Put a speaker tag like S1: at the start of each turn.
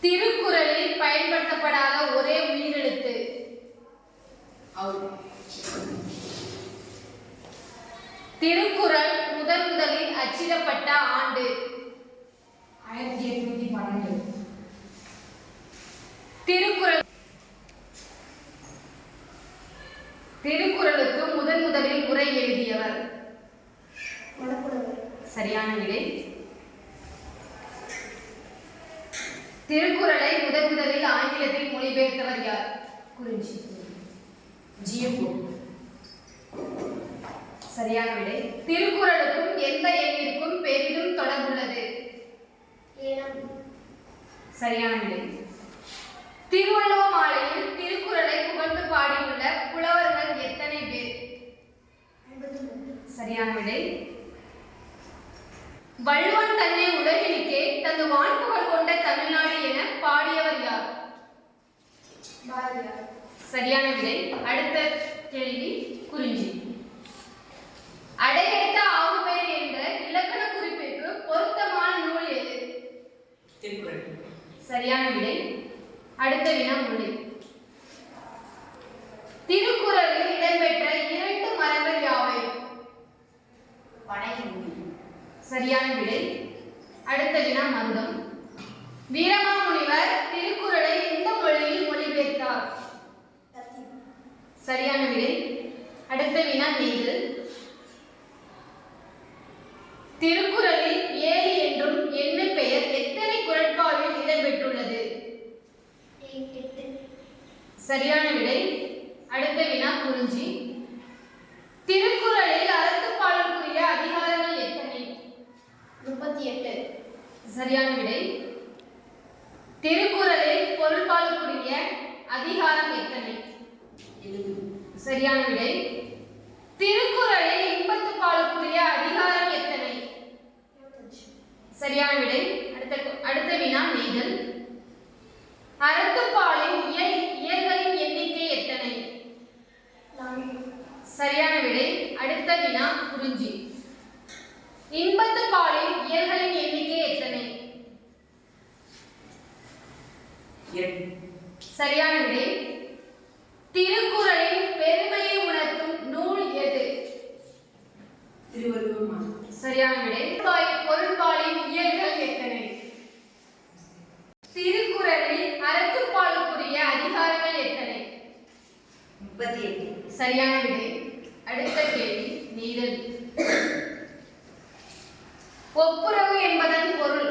S1: திருக்குறளில் பயன்படுத்தப்படாத ஒரே உயிரெழுத்து. திருக்குறள் முதன் முதலில் அச்சிடப்பட்ட ஆண்டு.
S2: ஆயிரத்தி எட்நூத்தி பன்னெண்டு.
S1: திருக்குறள் திருக்குறளுக்கு முதன் முதலில் உரை எழுதியவர். சரியான விடை திருக்குறளை முதன் முதலில் ஆங்கிலத்தில் மொழிபெயர்த்தவர் யார்?
S2: குறிஞ்சி ஜியப்போ.
S1: சரியான விடை. திருக்குறளுக்கும் எந்த எண்ணிற்கும் பெரிதும் தொடர்புள்ளது. சரியான விடை. திருவள்ளுவ மாலையில் திருக்குறளை புகழ்ந்து பாடியுள்ள புலவர்கள் எத்தனை பேர்? சரியான விடை. வள்ளுவன் தன்னை உலகினுக்கே தனது வான்புகழ் கொண்ட தமிழ்நாடு என பாடியவர் யார்? சரியான விடை. அடுத்த கேள்வி குறிஞ்சி. அடையெடுத்த ஆகுபெயர் என்ற இலக்கண குறிப்பிற்கு பொருத்தமான நூல் எது? சரியான விடை. அடுத்த வினா மொழி சரியான விடை. அடுத்த வினா மருதம் வீரமாமுனிவர் திருக்குறளை எந்த மொழியில் மொழிபெயர்த்தார்? சரியான விடை. அடுத்த வினா நெய்தல் திருக்குறளில் ஏழு என்றும் எண்ணு பெயர் எத்தனை குரட்பாவில் இடம்பெற்றுள்ளது? சரியான விடை. அடுத்த வினா குறிஞ்சி திருக்குறளில் அறத்துப்பாலுக்குரிய அதிகாரங்கள் எத்தனை
S2: முப்பத்தி எட்டு
S1: சரியான விடை. திருக்குறளில் பொருள்பாலுக்குரிய அதிகாரம் எத்தனை? சரியான விடை. திருக்குறளில் இன்பத்து பாலுக்குரிய அதிகாரம் எத்தனை? சரியான விடை. அடுத்த அடுத்த வினா நெய்தல் அறத்துப்பாலின் இயல் இயல்களின் எண்ணிக்கை எத்தனை? சரியான விடை. அடுத்த வினா குறிஞ்சி. இன்பத்து பாலின் இயல்களின் எண்ணிக்கை எத்தனை
S2: இரண்டு
S1: சரியான விடை. திருக்குறளின் பெருமையை உணர்த்தும் நூல் எது?
S2: திருவள்ளுவர்
S1: சரியான விடை. இயல்கள் எத்தனை? திருக்குறளில் அறத்துப்பாலுக்குரிய அதிகாரங்கள் எத்தனை?
S2: முப்பத்தி எட்டு.
S1: சரியான விடை. அடுத்த கேள்வி நீதல். ஒப்புரவு என்பதன் பொருள்